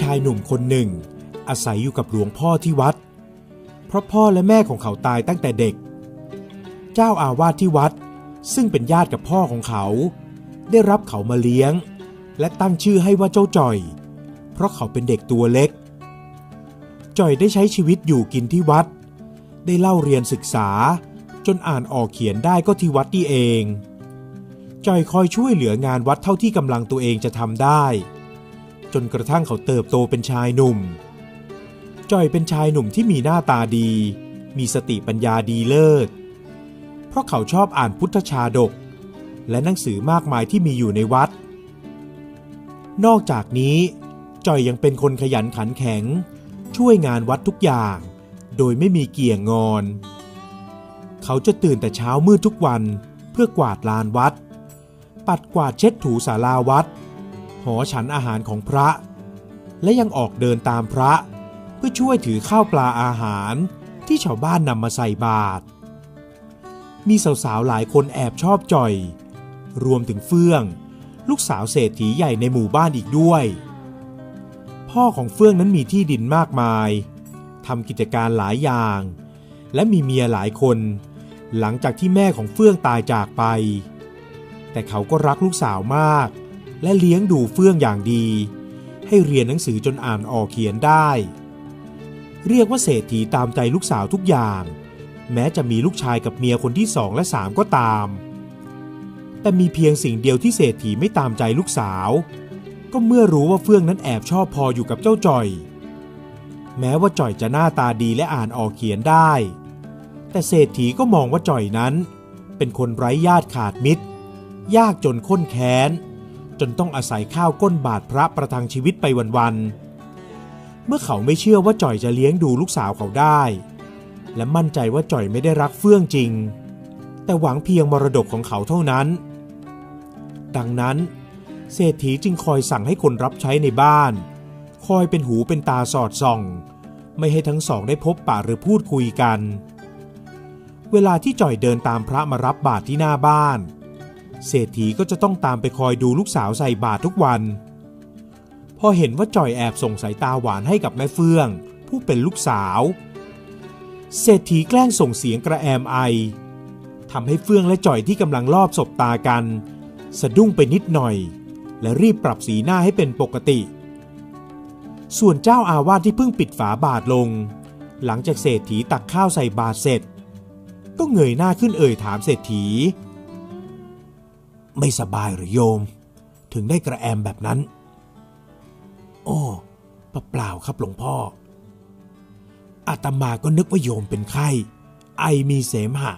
ชายหนุ่มคนหนึ่ง อาศัยอยู่กับหลวงพ่อที่วัด เพราะพ่อและแม่ของเขาตายตั้งแต่เด็ก เจ้าอาวาสที่วัดซึ่งเป็นญาติกับพ่อของเขา ได้รับเขามาเลี้ยง และตั้งชื่อให้ว่าเจ้าจ่อย เพราะเขาเป็นเด็กตัวเล็ก จ่อยได้ใช้ชีวิตอยู่กินที่วัด ได้เล่าเรียนศึกษา จนอ่านออกเขียนได้ก็ที่วัดนี่เอง จ่อยคอยช่วยเหลืองานวัดเท่าที่กำลังตัวเองจะทำได้ จนกระทั่งเขาเติบโตเป็นชายหนุ่ม จอยเป็นชายหนุ่มที่มีหน้าตาดี มีสติปัญญาดีเลิศ เพราะเขาชอบอ่านพุทธชาดก และหนังสือมากมายที่มีอยู่ในวัด นอกจากนี้ จอยยังเป็นคนขยันขันแข็ง ช่วยงานวัดทุกอย่าง โดยไม่มีเกี่ยงงอน เขาจะตื่นแต่เช้ามืดทุกวันเพื่อกวาดลานวัด ปัดกวาดเช็ดถูศาลาวัด หอฉันอาหารของพระ และยังออกเดินตามพระ เพื่อช่วยถือข้าวปลาอาหารที่ชาวบ้านนำมาใส่บาตรมีสาวๆหลายคนแอบชอบจ่อย รวมถึงเฟื่อง ลูกสาวเศรษฐีใหญ่ในหมู่บ้านอีกด้วย พ่อของเฟื่องนั้นมีที่ดินมากมายทำกิจการหลายอย่าง และมีเมียหลายคน หลังจากที่แม่ของเฟื่องตายจากไป แต่เขาก็รักลูกสาวมาก และเลี้ยงดูเฟื่องอย่างดี ให้เรียนหนังสือจนอ่านออกเขียนได้ เรียกว่าเศรษฐีตามใจลูกสาวทุกอย่าง แม้จะมีลูกชายกับเมียคนที่สองและสามก็ตาม แต่มีเพียงสิ่งเดียวที่เศรษฐีไม่ตามใจลูกสาว ก็เมื่อรู้ว่าเฟื่องนั้นแอบชอบพออยู่กับเจ้าจ่อย แม้ว่าจ่อยจะหน้าตาดีและอ่านออกเขียนได้ แต่เศรษฐีก็มองว่าจ่อยนั้น เป็นคนไร้ญาติขาดมิตร ยากจนข้นแค้น จนต้องอาศัยข้าวก้นบาทพระประทังชีวิตไปวันๆ เมื่อเขาไม่เชื่อว่าจ่อยจะเลี้ยงดูลูกสาวเขาได้ และมั่นใจว่าจ่อยไม่ได้รักเฟื่องจริง แต่หวังเพียงมรดกของเขาเท่านั้น ดังนั้น เศรษฐีจึงคอยสั่งให้คนรับใช้ในบ้าน คอยเป็นหูเป็นตาสอดส่อง ไม่ให้ทั้งสองได้พบปะหรือพูดคุยกัน เวลาที่จ่อยเดินตามพระมารับบาตรที่หน้าบ้านเเศรษฐีก็จะต้องตามไปคอยดูลูกสาวใส่บาตรทุกวัน พอเห็นว่าจ่อยแอบส่งสายตาหวานให้กับแม่เฟื่อง ผู้เป็นลูกสาว เศรษฐีแกล้งส่งเสียงกระแอมไอทำให้เฟื่องและจ่อยที่กำลังลอบสบตากัน สะดุ้งไปนิดหน่อย และรีบปรับสีหน้าให้เป็นปกติ ส่วนเจ้าอาวาสที่เพิ่งปิดฝาบาทลง หลังจากเศรษฐีตักข้าวใส่บาทเสร็จ ก็เงยหน้าขึ้นเอ่ยถามเศรษฐี ไม่สบายหรือโยม ถึงได้กระแอมแบบนั้น โอ้เปล่าครับหลวงพ่อ อาตมาก็นึกว่าโยมเป็นไข้ ไอมีเสมหะ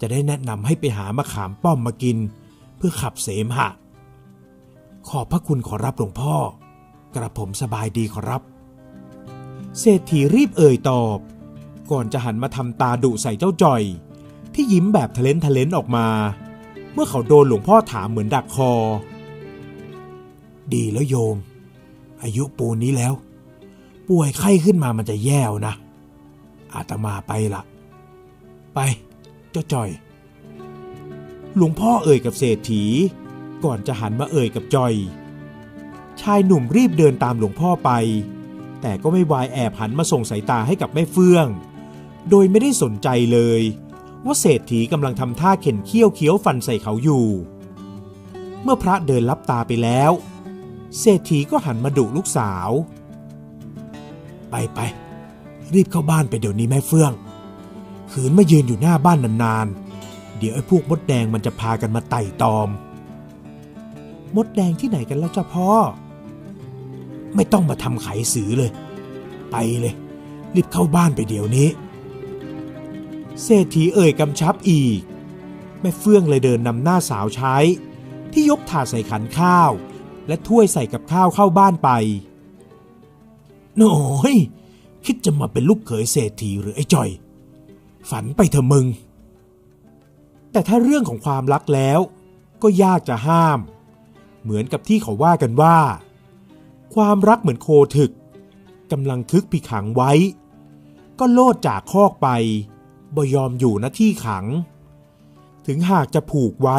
จะได้แนะนำให้ไปหามะขามป้อมมากิน เพื่อขับเสมหะ ขอบพระคุณขอรับหลวงพ่อ กระผมสบายดีขอรับ เศรษฐีรีบเอ่ยตอบ ก่อนจะหันมาทำตาดุใส่เจ้าจ่อย ที่ยิ้มแบบทะเลนทะเลนออกมา เมื่อเขาโดนหลวงพ่อถามเหมือนดักคอ ดีแล้วโยม อายุปูนนี้แล้ว ป่วยไข้ขึ้นมามันจะแย่วนะ อาตมาไปละไปเจ้าจ่อย หลวงพ่อเอ่ยกับเศรษฐี ก่อนจะหันมาเอ่ยกับจอย ชายหนุ่มรีบเดินตามหลวงพ่อไป แต่ก็ไม่วายแอบหันมาส่งสายตาให้กับแม่เฟื่อง โดยไม่ได้สนใจเลย ว่าเศรษฐีกำลังทำท่าเข็นเขี้ยวเคี้ยวฟันใส่เขาอยู่ เมื่อพระเดินลับตาไปแล้ว เศรษฐีก็หันมาดุลูกสาว ไปไปรีบเข้าบ้านไปเดี๋ยวนี้แม่เฟื่อง ขืนมายืนอยู่หน้าบ้านนานๆ เดี๋ยวไอ้พวกมดแดงมันจะพากันมาไต่ตอม มดแดงที่ไหนกันแล้วจ้าพ่อ ไม่ต้องมาทำไขสือเลย ไปเลย รีบเข้าบ้านไปเดี๋ยวนี้ เศรษฐีเอ่ยกำชับอีก แม่เฟื่องเลยเดินนำหน้าสาวใช้ ที่ยกถาดใส่ขันข้าว และถ้วยใส่กับข้าวเข้าบ้านไปโน้ยคิดจะมาเป็นลูกเขยเศรษฐีหรือไอ้จ่อย ฝันไปเถอะมึง แต่ถ้าเรื่องของความรักแล้ว ก็ยากจะห้าม เหมือนกับที่เขาว่ากันว่า ความรักเหมือนโคถึกกำลังคึกพิขังไว้ ก็โลดจากคอกไป บ่ยอมอยู่ณที่ขัง ถึงหากจะผูกไว้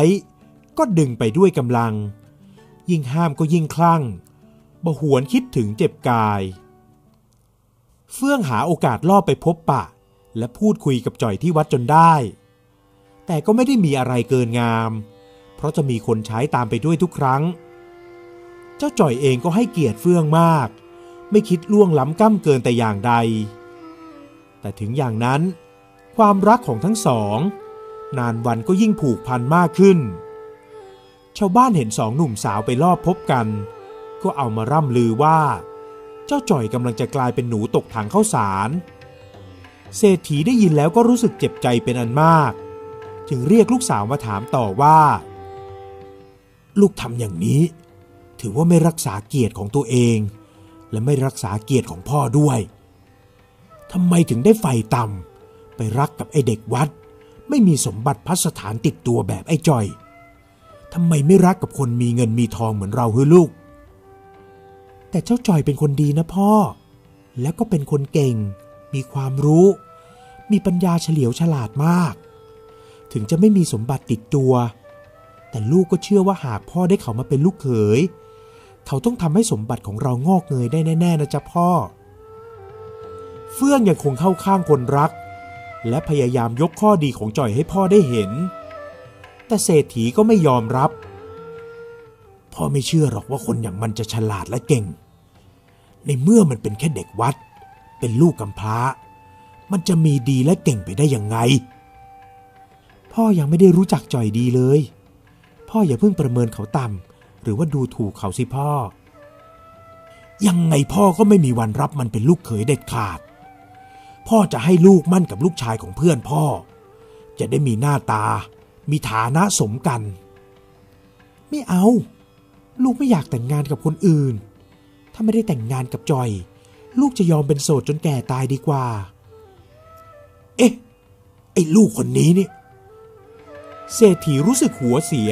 ก็ดึงไปด้วยกำลัง ยิ่งห้ามก็ยิ่งคลั่งบบหวนคิดถึงเจ็บกาย เฟื่องหาโอกาสล่อบไปพบปะ และพูดคุยกับจ่อยที่วัดจนได้ แต่ก็ไม่ได้มีอะไรเกินงาม เพราะจะมีคนใช้ตามไปด้วยทุกครั้ง เจ้าจ่อยเองก็ให้เกียรติเฟื่องมาก ไม่คิดล่วงล้ำก้ำเกินแต่อย่างใด แต่ถึงอย่างนั้น ความรักของทั้งสอง นานวันก็ยิ่งผูกพันมากขึ้น ชาวบ้านเห็นสองหนุ่มสาวไปลอบพบกัน ก็เอามาร่ำลือว่า เจ้าจ่อยกำลังจะกลายเป็นหนูตกถังข้าวสาร เศรษฐีได้ยินแล้วก็รู้สึกเจ็บใจเป็นอันมาก จึงเรียกลูกสาวมาถามต่อว่า ลูกทำอย่างนี้ ถือว่าไม่รักษาเกียรติของตัวเอง และไม่รักษาเกียรติของพ่อด้วยทำไมถึงได้ไฟต่ำ ไปรักกับไอเด็กวัด ไม่มีสมบัติพัสถานติดตัวแบบไอ้จอยทำไมไม่รักกับคนมีเงินมีทองเหมือนเราเฮ้ลูก แต่เจ้าจอยเป็นคนดีนะพ่อ แล้วก็เป็นคนเก่ง มีความรู้ มีปัญญาเฉลียวฉลาดมาก ถึงจะไม่มีสมบัติติดตัว แต่ลูกก็เชื่อว่าหากพ่อได้เขามาเป็นลูกเขย เขาต้องทำให้สมบัติของเรางอกเงยได้แน่ ๆนะจ๊ะพ่อ เฟื่องยังคงเข้าข้างคนรัก และพยายามยกข้อดีของจ่อยให้พ่อได้เห็น แต่เศรษฐีก็ไม่ยอมรับ พ่อไม่เชื่อหรอกว่าคนอย่างมันจะฉลาดและเก่ง ในเมื่อมันเป็นแค่เด็กวัด เป็นลูกกำพร้า มันจะมีดีและเก่งไปได้ยังไง พ่อยังไม่ได้รู้จักจ่อยดีเลย พ่ออย่าเพิ่งประเมินเขาต่ำหรือว่าดูถูกเขาสิพ่อ ยังไงพ่อก็ไม่มีวันรับมันเป็นลูกเขยเด็ดขาด พ่อจะให้ลูกมั่นกับลูกชายของเพื่อนพ่อ จะได้มีหน้าตา มีฐานะสมกัน ไม่เอา ลูกไม่อยากแต่งงานกับคนอื่น ถ้าไม่ได้แต่งงานกับจอย ลูกจะยอมเป็นโสดจนแก่ตายดีกว่า เอ๊ะ ไอ้ลูกคนนี้เนี่ยเศรษฐีรู้สึกหัวเสีย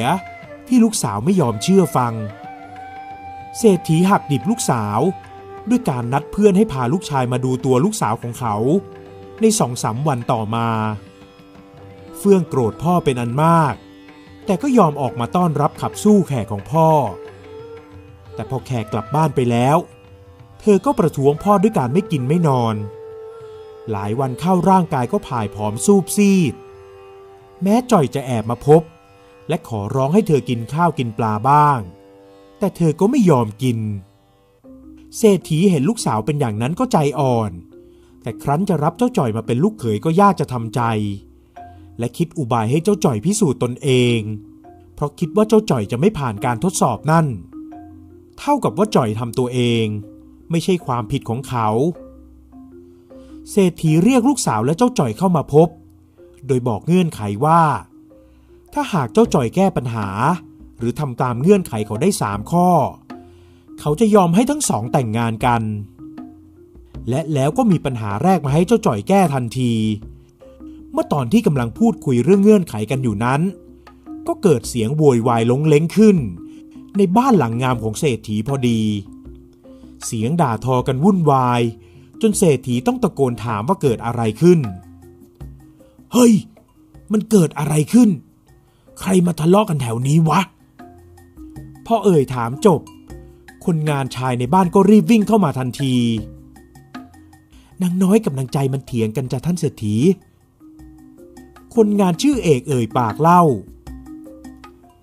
ที่ลูกสาวไม่ยอมเชื่อฟัง เศรษฐีหักดิบลูกสาว ด้วยการนัดเพื่อนให้พาลูกชายมาดูตัวลูกสาวของเขา ในสองสามวันต่อมา เฟื่องโกรธพ่อเป็นอันมาก แต่ก็ยอมออกมาต้อนรับขับสู้แขกของพ่อ แต่พอแขกกลับบ้านไปแล้ว เธอก็ประท้วงพ่อด้วยการไม่กินไม่นอน หลายวันเข้าร่างกายก็ผ่ายผอมซูบซีด แม้จ่อยจะแอบมาพบ และขอร้องให้เธอกินข้าวกินปลาบ้าง แต่เธอก็ไม่ยอมกิน เศรษฐีเห็นลูกสาวเป็นอย่างนั้นก็ใจอ่อน แต่ครั้นจะรับเจ้าจ่อยมาเป็นลูกเขยก็ยากจะทำใจ และคิดอุบายให้เจ้าจ่อยพิสูจน์ตนเอง เพราะคิดว่าเจ้าจ่อยจะไม่ผ่านการทดสอบนั่น เท่ากับว่าจ่อยทำตัวเอง ไม่ใช่ความผิดของเขา เศรษฐีเรียกลูกสาวและเจ้าจ่อยเข้ามาพบ โดยบอกเงื่อนไขว่า ถ้าหากเจ้าจ่อยแก้ปัญหา หรือทำตามเงื่อนไขเขาได้สามข้อ เขาจะยอมให้ทั้งสองแต่งงานกัน และแล้วก็มีปัญหาแรกมาให้เจ้าจ่อยแก้ทันที เมื่อตอนที่กำลังพูดคุยเรื่องเงื่อนไขกันอยู่นั้น ก็เกิดเสียงโวยวายลงเล้งขึ้น ในบ้านหลังงามของเศรษฐีพอดี เสียงด่าทอกันวุ่นวาย จนเศรษฐีต้องตะโกนถามว่าเกิดอะไรขึ้น เฮ้ย มันเกิดอะไรขึ้น ใครมาทะเลาะกันแถวนี้วะพอเอ่ยถามจบ คนงานชายในบ้านก็รีบวิ่งเข้ามาทันที นางน้อยกับนางใจมันเถียงกันจ้ะท่านเศรษฐี คนงานชื่อเอกเอ่ยปากเล่า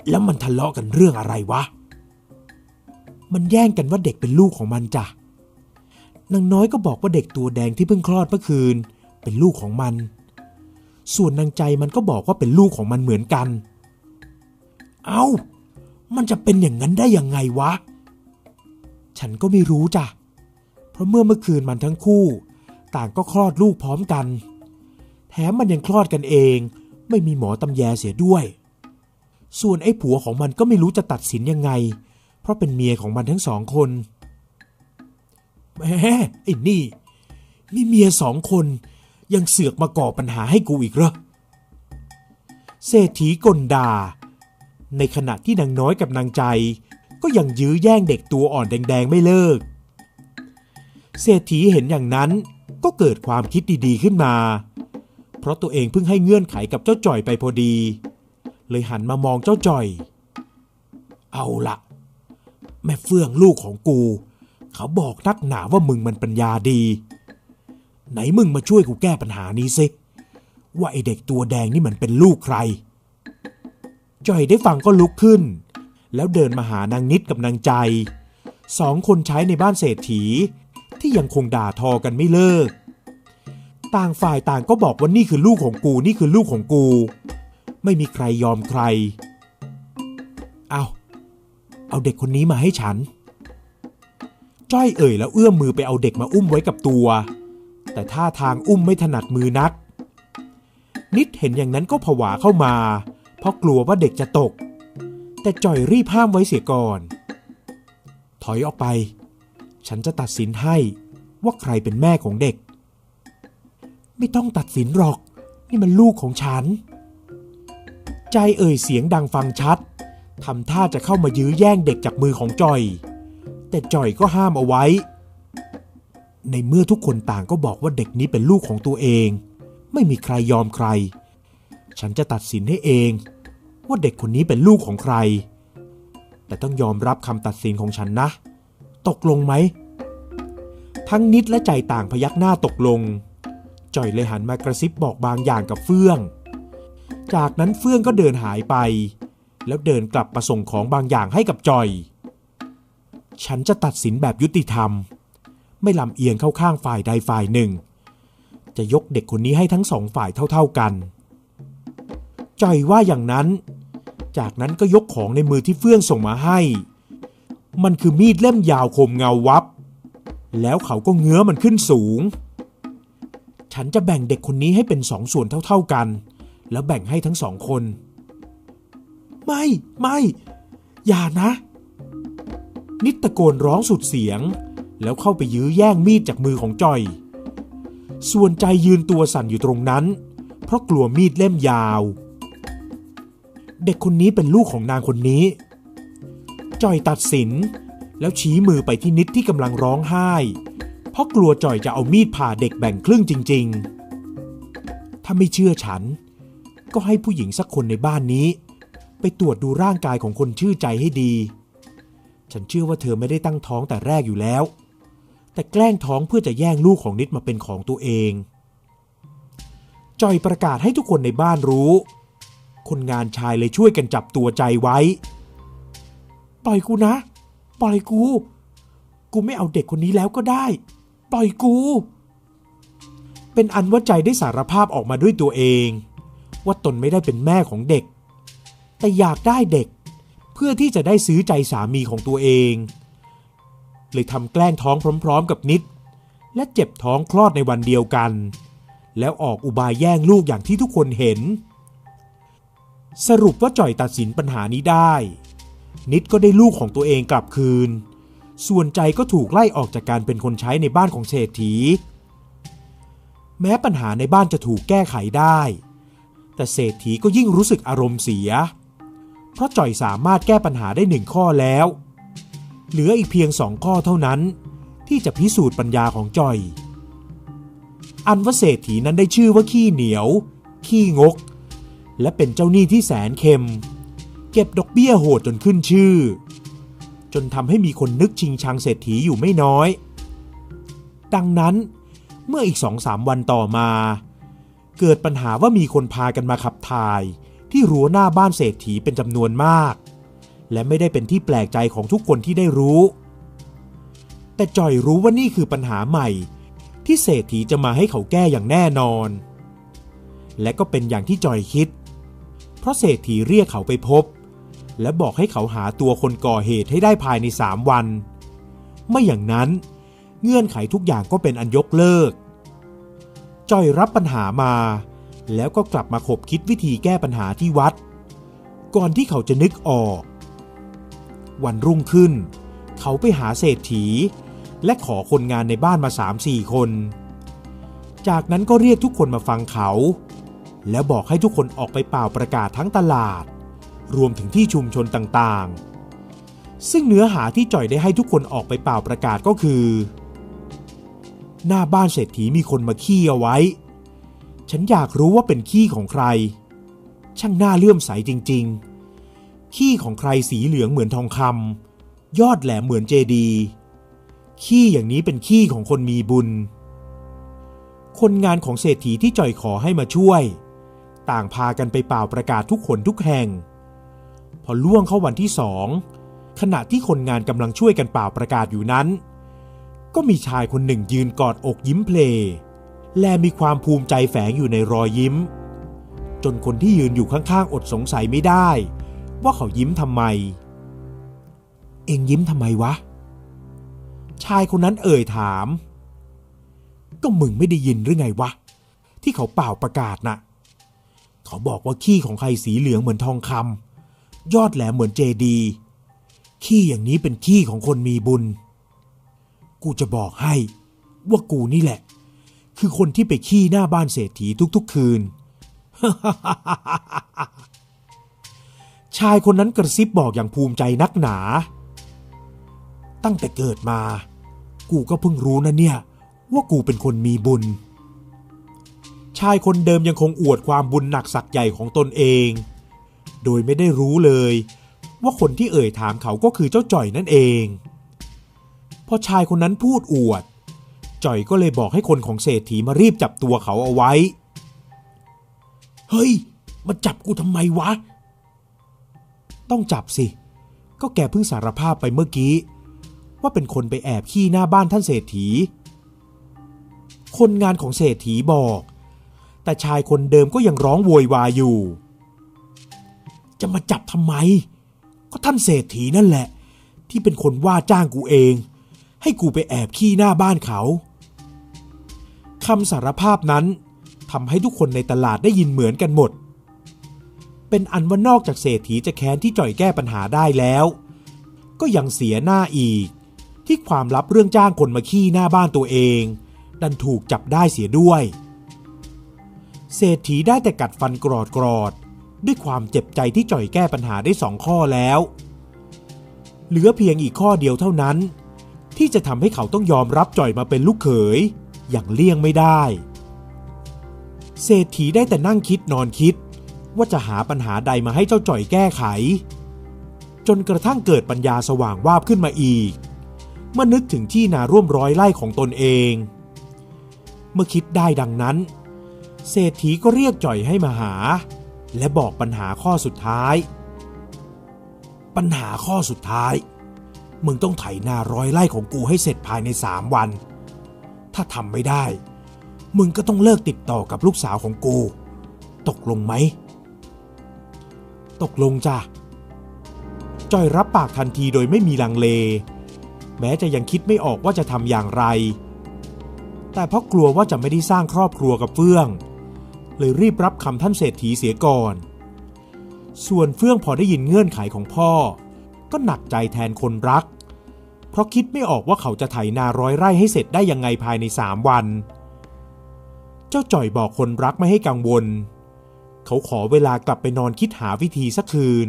แล้วมันทะเลาะกันเรื่องอะไรวะ มันแย่งกันว่าเด็กเป็นลูกของมันจ้ะ นางน้อยก็บอกว่าเด็กตัวแดงที่เพิ่งคลอดเมื่อคืน เป็นลูกของมัน ส่วนนางใจมันก็บอกว่าเป็นลูกของมันเหมือนกัน เอา้า มันจะเป็นอย่างนั้นได้ยังไงวะ ฉันก็ไม่รู้จ้ะ เพราะเมื่อเมื่อคืนมันทั้งคู่ ต่างก็คลอดลูกพร้อมกัน แถมมันยังคลอดกันเอง ไม่มีหมอตำแยเสียด้วย ส่วนไอ้ผัวของมันก็ไม่รู้จะตัดสินยังไง เพราะเป็นเมียของมันทั้งสองคนแหมไอ้นี่ มีเมียสองคน ยังเสือกมาก่อปัญหาให้กูอีกเหรอเศรษฐีกลดา ในขณะที่นางน้อยกับนางใจ ก็ยังยื้อแย่งเด็กตัวอ่อนแดงๆไม่เลิก เศรษฐีเห็นอย่างนั้นก็เกิดความคิดดีๆขึ้นมา เพราะตัวเองเพิ่งให้เงื่อนไขกับเจ้าจ่อยไปพอดี เลยหันมามองเจ้าจ่อย เอาละแม่เฟื่องลูกของกู เขาบอกนักหนาว่ามึงมันปัญญาดี ไหนมึงมาช่วยกูแก้ปัญหานี้สิว่าไอเด็กตัวแดงนี่มันเป็นลูกใคร จ่อยได้ฟังก็ลุกขึ้น แล้วเดินมาหานางนิดกับนางใจสองคนใช้ในบ้านเศรษฐี ที่ยังคงด่าทอกันไม่เลิก ต่างฝ่ายต่างก็บอกว่านี่คือลูกของกูนี่คือลูกของกู ไม่มีใครยอมใคร เอาเอาเด็กคนนี้มาให้ฉัน จ้อยเอ่ยแล้วเอื้อมมือไปเอาเด็กมาอุ้มไว้กับตัว แต่ท่าทางอุ้มไม่ถนัดมือนัก นิดเห็นอย่างนั้นก็ผวาเข้ามา เพราะกลัวว่าเด็กจะตก แต่จ่อยรีบห้ามไว้เสียก่อน ถอยออกไป ฉันจะตัดสินให้ว่าใครเป็นแม่ของเด็ก ไม่ต้องตัดสินหรอก นี่มันลูกของฉัน ใจเอ่ยเสียงดังฟังชัดทำท่าจะเข้ามายื้อแย่งเด็กจากมือของจอย แต่จอยก็ห้ามเอาไว้ ในเมื่อทุกคนต่างก็บอกว่าเด็กนี้เป็นลูกของตัวเอง ไม่มีใครยอมใคร ฉันจะตัดสินให้เอง ว่าเด็กคนนี้เป็นลูกของใคร แต่ต้องยอมรับคำตัดสินของฉันนะ ตกลงไหม ทั้งนิดและใจต่างพยักหน้าตกลง จ่อยเลยหันมากระซิบบอกบางอย่างกับเฟื่อง จากนั้นเฟื่องก็เดินหายไป แล้วเดินกลับมาส่งของบางอย่างให้กับจอย ฉันจะตัดสินแบบยุติธรรม ไม่ลำเอียงเข้าข้างฝ่ายใดฝ่ายหนึ่ง จะยกเด็กคนนี้ให้ทั้งสองฝ่ายเท่า ๆกันจอยว่าอย่างนั้น จากนั้นก็ยกของในมือที่เฟื่องส่งมาให้ มันคือมีดเล่มยาวคมเงาวับ แล้วเขาก็เงื้อมันขึ้นสูง ฉันจะแบ่งเด็กคนนี้ให้เป็นสองส่วนเท่าๆกัน แล้วแบ่งให้ทั้งสองคน ไม่ไม่ อย่านะ นิตะโกนร้องสุดเสียง แล้วเข้าไปยื้อแย่งมีดจากมือของจอย ส่วนใจยืนตัวสั่นอยู่ตรงนั้น เพราะกลัวมีดเล่มยาว เด็กคนนี้เป็นลูกของนางคนนี้ จอยตัดสิน แล้วชี้มือไปที่นิดที่กำลังร้องไห้ เพราะกลัวจอยจะเอามีดผ่าเด็กแบ่งครึ่งจริง ๆ ถ้าไม่เชื่อฉัน ก็ให้ผู้หญิงสักคนในบ้านนี้ ไปตรวจดูร่างกายของคนชื่อใจให้ดี ฉันเชื่อว่าเธอไม่ได้ตั้งท้องแต่แรกอยู่แล้ว แต่แกล้งท้องเพื่อจะแย่งลูกของนิดมาเป็นของตัวเองจอยประกาศให้ทุกคนในบ้านรู้ คนงานชายเลยช่วยกันจับตัวใจไว้ ปล่อยกูนะ ปล่อยกู กูไม่เอาเด็กคนนี้แล้วก็ได้ ปล่อยกู เป็นอันว่าใจได้สารภาพออกมาด้วยตัวเอง ว่าตนไม่ได้เป็นแม่ของเด็ก แต่อยากได้เด็ก เพื่อที่จะได้ซื้อใจสามีของตัวเอง เลยทำแกล้งท้องพร้อม ๆ กับนิด และเจ็บท้องคลอดในวันเดียวกัน แล้วออกอุบายแย่งลูกอย่างที่ทุกคนเห็น สรุปว่าจ่อยตัดสินปัญหานี้ได้ นิดก็ได้ลูกของตัวเองกลับคืน ส่วนใจก็ถูกไล่ออกจากการเป็นคนใช้ในบ้านของเศรษฐี แม้ปัญหาในบ้านจะถูกแก้ไขได้ แต่เศรษฐีก็ยิ่งรู้สึกอารมณ์เสีย เพราะจ่อยสามารถแก้ปัญหาได้หนึ่งข้อแล้ว เหลืออีกเพียงสองข้อเท่านั้น ที่จะพิสูจน์ปัญญาของจ่อย อันว่าเศรษฐีนั้นได้ชื่อว่าขี้เหนียว ขี้งก และเป็นเจ้าหนี้ที่แสนเค็ม เก็บดอกเบี้ยโหดจนขึ้นชื่อ จนทำให้มีคนนึกชิงชังเศรษฐีอยู่ไม่น้อย ดังนั้นเมื่ออีกสองสามวันต่อมา เกิดปัญหาว่ามีคนพากันมาขับถ่าย ที่รั้วหน้าบ้านเศรษฐีเป็นจำนวนมาก และไม่ได้เป็นที่แปลกใจของทุกคนที่ได้รู้ แต่จอยรู้ว่านี่คือปัญหาใหม่ ที่เศรษฐีจะมาให้เขาแก้อย่างแน่นอน และก็เป็นอย่างที่จอยคิดเพราะเศรษฐีเรียกเขาไปพบ และบอกให้เขาหาตัวคนก่อเหตุให้ได้ภายในสามวัน ไม่อย่างนั้น เงื่อนไขทุกอย่างก็เป็นอันยกเลิก จอยรับปัญหามา แล้วก็กลับมาขบคิดวิธีแก้ปัญหาที่วัด ก่อนที่เขาจะนึกออก วันรุ่งขึ้น เขาไปหาเศรษฐี และขอคนงานในบ้านมาสามสี่คน จากนั้นก็เรียกทุกคนมาฟังเขา แล้วบอกให้ทุกคนออกไปเป่าประกาศทั้งตลาด รวมถึงที่ชุมชนต่างๆ ซึ่งเนื้อหาที่จ่อยได้ให้ทุกคนออกไปเป่าประกาศก็คือ หน้าบ้านเศรษฐีมีคนมาขี้เอาไว้ ฉันอยากรู้ว่าเป็นขี้ของใคร ช่างหน่าเลื่อมใสจริง ๆ ขี้ของใครสีเหลืองเหมือนทองคำยอดแหลมเหมือนเจดีขี้อย่างนี้เป็นขี้ของคนมีบุญคนงานของเศรษฐีที่จ่อยขอให้มาช่วย ต่างพากันไปเป่าประกาศทุกคนทุกแห่ง พอล่วงเข้าวันที่สองขณะที่คนงานกำลังช่วยกันเป่าประกาศอยู่นั้น ก็มีชายคนหนึ่งยืนกอดอกยิ้มเพล และมีความภูมิใจแฝงอยู่ในรอยยิ้ม จนคนที่ยืนอยู่ข้างๆ อดสงสัยไม่ได้ ว่าเขายิ้มทำไม เอ็งยิ้มทำไมวะ ชายคนนั้นเอ่ยถาม ก็มึงไม่ได้ยินหรือไงวะ ที่เขาเป่าประกาศน่ะ เขาบอกว่าขี้ของใครสีเหลืองเหมือนทองคำยอดแหลมเหมือนเจดี ขี้อย่างนี้เป็นขี้ของคนมีบุญ กูจะบอกให้ ว่ากูนี่แหละ คือคนที่ไปขี้หน้าบ้านเศรษฐีทุกๆคืน ชายคนนั้นกระซิบบอกอย่างภูมิใจนักหนา ตั้งแต่เกิดมา กูก็เพิ่งรู้นะเนี่ย ว่ากูเป็นคนมีบุญ ชายคนเดิมยังคงอวดความบุญหนักสักใหญ่ของตนเอง โดยไม่ได้รู้เลย ว่าคนที่เอ่ยถามเขาก็คือเจ้าจ่อยนั่นเอง พอชายคนนั้นพูดอวด จ่อยก็เลยบอกให้คนของเศรษฐีมารีบจับตัวเขาเอาไว้ เฮ้ย มาจับกูทำไมวะ ต้องจับสิ ก็แกเพิ่งสารภาพไปเมื่อกี้ ว่าเป็นคนไปแอบขี้หน้าบ้านท่านเศรษฐี คนงานของเศรษฐีบอก แต่ชายคนเดิมก็ยังร้องโวยวายอยู่ จะมาจับทำไม ก็ท่านเศรษฐีนั่นแหละ ที่เป็นคนว่าจ้างกูเอง ให้กูไปแอบขี้หน้าบ้านเขาคำสารภาพนั้นทำให้ทุกคนในตลาดได้ยินเหมือนกันหมด เป็นอันว่านอกจากเศรษฐีจะแค้นที่จ่อยแก้ปัญหาได้แล้ว ก็ยังเสียหน้าอีก ที่ความลับเรื่องจ้างคนมาขี้หน้าบ้านตัวเอง ดันถูกจับได้เสียด้วย เศรษฐีได้แต่กัดฟันกรอดกรอดๆด้วยความเจ็บใจที่จ่อยแก้ปัญหาได้สองข้อแล้ว เหลือเพียงอีกข้อเดียวเท่านั้น ที่จะทำให้เขาต้องยอมรับจ่อยมาเป็นลูกเขย อย่างเลี่ยงไม่ได้ เศรษฐีได้แต่นั่งคิดนอนคิด ว่าจะหาปัญหาใดมาให้เจ้าจ่อยแก้ไข จนกระทั่งเกิดปัญญาสว่างวาบขึ้นมาอีกเมื่อนึกถึงที่นาร่วมร้อยไร่ของตนเอง เมื่อคิดได้ดังนั้นเเศรษฐีก็เรียกจ่อยให้มาหา และบอกปัญหาข้อสุดท้าย ปัญหาข้อสุดท้าย มึงต้องไถนาร้อยไร่ของกูให้เสร็จภายในสามวัน ถ้าทำไม่ได้ มึงก็ต้องเลิกติดต่อกับลูกสาวของกู ตกลงไหม ตกลงจ้ะจอยรับปากทันทีโดยไม่มีลังเล แม้จะยังคิดไม่ออกว่าจะทำอย่างไร แต่เพราะกลัวว่าจะไม่ได้สร้างครอบครัวกับเฟื่อง เลยรีบรับคำท่านเศรษฐีเสียก่อน ส่วนเฟื่องพอได้ยินเงื่อนไขของพ่อ ก็หนักใจแทนคนรัก เพราะคิดไม่ออกว่าเขาจะไถนาร้อยไร่ให้เสร็จได้ยังไงภายในสามวัน เจ้าจ่อยบอกคนรักไม่ให้กังวล เขาขอเวลากลับไปนอนคิดหาวิธีสักคืน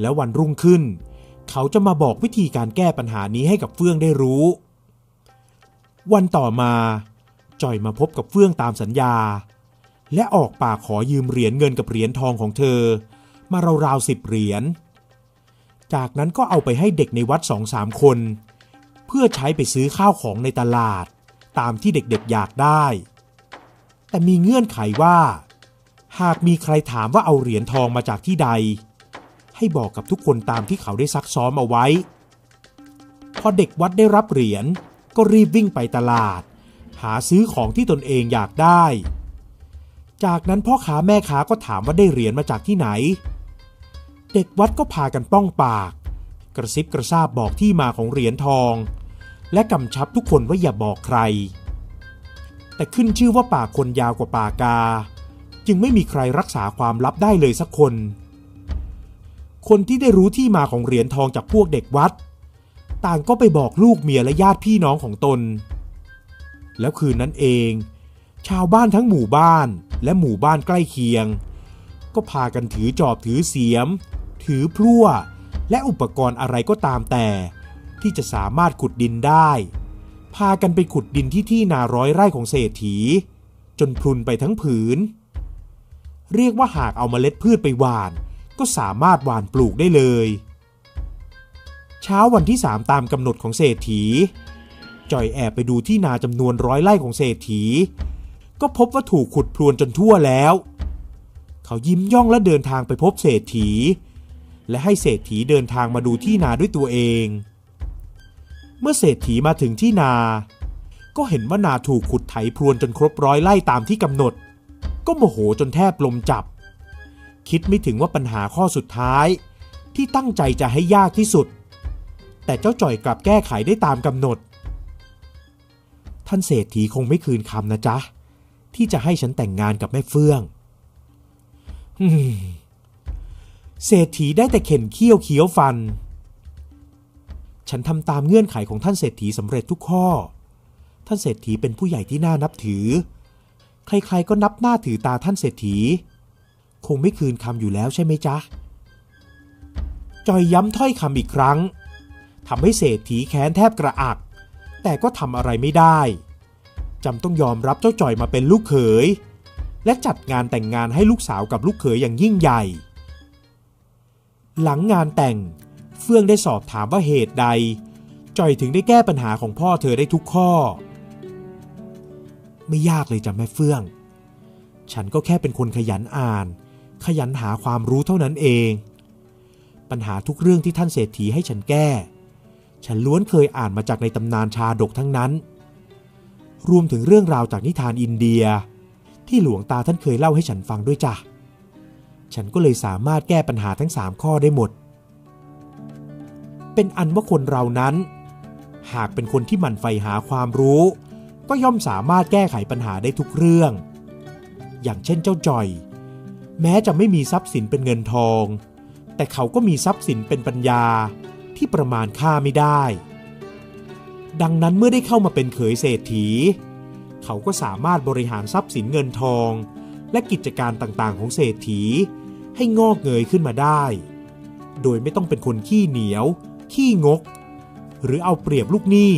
แล้ววันรุ่งขึ้น เขาจะมาบอกวิธีการแก้ปัญหานี้ให้กับเฟื่องได้รู้ วันต่อมาจ่อยมาพบกับเฟื่องตามสัญญา และออกปากขอยืมเหรียญเงินกับเหรียญทองของเธอ มาราวๆสิบเหรียญ จากนั้นก็เอาไปให้เด็กในวัดสองสามคน เพื่อใช้ไปซื้อข้าวของในตลาด ตามที่เด็กๆอยากได้ แต่มีเงื่อนไขว่า หากมีใครถามว่าเอาเหรียญทองมาจากที่ใด ให้บอกกับทุกคนตามที่เขาได้ซักซ้อมเอาไว้ พอเด็กวัดได้รับเหรียญก็รีบวิ่งไปตลาด หาซื้อของที่ตนเองอยากได้ จากนั้นพ่อค้าแม่ค้าก็ถามว่าได้เหรียญมาจากที่ไหน เด็กวัดก็พากันป้องปาก กระซิบกระซาบบอกที่มาของเหรียญทอง และกำชับทุกคนว่าอย่าบอกใคร แต่ขึ้นชื่อว่าปากคนยาวกว่าปากกา จึงไม่มีใครรักษาความลับได้เลยสักคน คนที่ได้รู้ที่มาของเหรียญทองจากพวกเด็กวัด ต่างก็ไปบอกลูกเมียและญาติพี่น้องของตน แล้วคืนนั้นเอง ชาวบ้านทั้งหมู่บ้าน และหมู่บ้านใกล้เคียง ก็พากันถือจอบถือเสียม ถือพลั่ว และอุปกรณ์อะไรก็ตามแต่ ที่จะสามารถขุดดินได้ พากันไปขุดดินที่ที่นาร้อยไร่ของเศรษฐี จนพรุนไปทั้งผืน เรียกว่าหากเอาเมล็ดพืชไปหว่าน ก็สามารถหว่านปลูกได้เลย เช้าวันที่สามตามกำหนดของเศรษฐีจ่อยแอบไปดูที่นาจำนวนร้อยไร่ของเศรษฐี ก็พบว่าถูกขุดพรวนจนทั่วแล้ว เขายิ้มย่องและเดินทางไปพบเศรษฐี และให้เศรษฐีเดินทางมาดูที่นาด้วยตัวเอง เมื่อเศรษฐีมาถึงที่นา ก็เห็นว่านาถูกขุดไถพรวนจนครบร้อยไร่ตามที่กำหนด ก็โมโหจนแทบลมจับ คิดไม่ถึงว่าปัญหาข้อสุดท้าย ที่ตั้งใจจะให้ยากที่สุด แต่เจ้าจ่อยกลับแก้ไขได้ตามกำหนด ท่านเศรษฐีคงไม่คืนคำนะจ๊ะ ที่จะให้ฉันแต่งงานกับแม่เฟื่องเศรษฐีได้แต่เข็นเขี้ยวเคี้ยวฟัน ฉันทำตามเงื่อนไขของท่านเศรษฐีสำเร็จทุกข้อ ท่านเศรษฐีเป็นผู้ใหญ่ที่น่านับถือ ใครๆก็นับหน้าถือตาท่านเศรษฐี คงไม่คืนคำอยู่แล้วใช่ไหมจ๊ะ จอยย้ำถ้อยคำอีกครั้งทำให้เศรษฐีแค้นแทบกระอัก แต่ก็ทำอะไรไม่ได้ จำต้องยอมรับเจ้าจอยมาเป็นลูกเขย และจัดงานแต่งงานให้ลูกสาวกับลูกเขยอย่างยิ่งใหญ่ หลังงานแต่งเฟื่องได้สอบถามว่าเหตุใดจอยถึงได้แก้ปัญหาของพ่อเธอได้ทุกข้อ ไม่ยากเลยจ้ะแม่เฟื่อง ฉันก็แค่เป็นคนขยันอ่าน ขยันหาความรู้เท่านั้นเอง ปัญหาทุกเรื่องที่ท่านเศรษฐีให้ฉันแก้ ฉันล้วนเคยอ่านมาจากในตำนานชาดกทั้งนั้น รวมถึงเรื่องราวจากนิทานอินเดีย ที่หลวงตาท่านเคยเล่าให้ฉันฟังด้วยจ้ะ ฉันก็เลยสามารถแก้ปัญหาทั้งสามข้อได้หมด เป็นอันว่าคนเรานั้น หากเป็นคนที่หมั่นใฝ่หาความรู้ ก็ย่อมสามารถแก้ไขปัญหาได้ทุกเรื่อง อย่างเช่นเจ้าจอย แม้จะไม่มีทรัพย์สินเป็นเงินทอง แต่เขาก็มีทรัพย์สินเป็นปัญญาที่ประมาณค่าไม่ได้ ดังนั้นเมื่อได้เข้ามาเป็นเขยเศรษฐี เขาก็สามารถบริหารทรัพย์สินเงินทอง และกิจการต่างๆ ของเศรษฐี ให้งอกเงยขึ้นมาได้ โดยไม่ต้องเป็นคนขี้เหนียว ขี้งก หรือเอาเปรียบลูกหนี้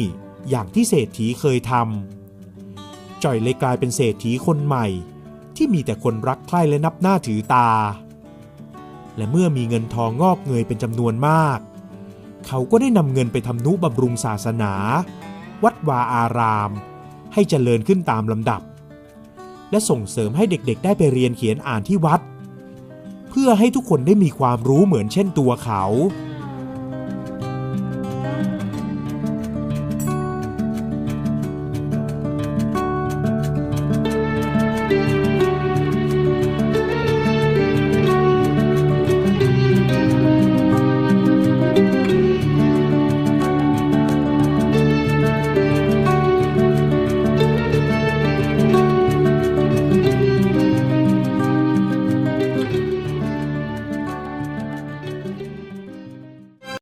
อย่างที่เศรษฐีเคยทำจ่อยเลยกลายเป็นเศรษฐีคนใหม่ ที่มีแต่คนรักใคร่และนับหน้าถือตา และเมื่อมีเงินทองงอกเงยเป็นจำนวนมาก เขาก็ได้นำเงินไปทำนุบำรุงศาสนา วัดวาอาราม ให้เจริญขึ้นตามลำดับ และส่งเสริมให้เด็กๆ ได้ไปเรียนเขียนอ่านที่วัด เพื่อให้ทุกคนได้มีความรู้เหมือนเช่นตัวเขา「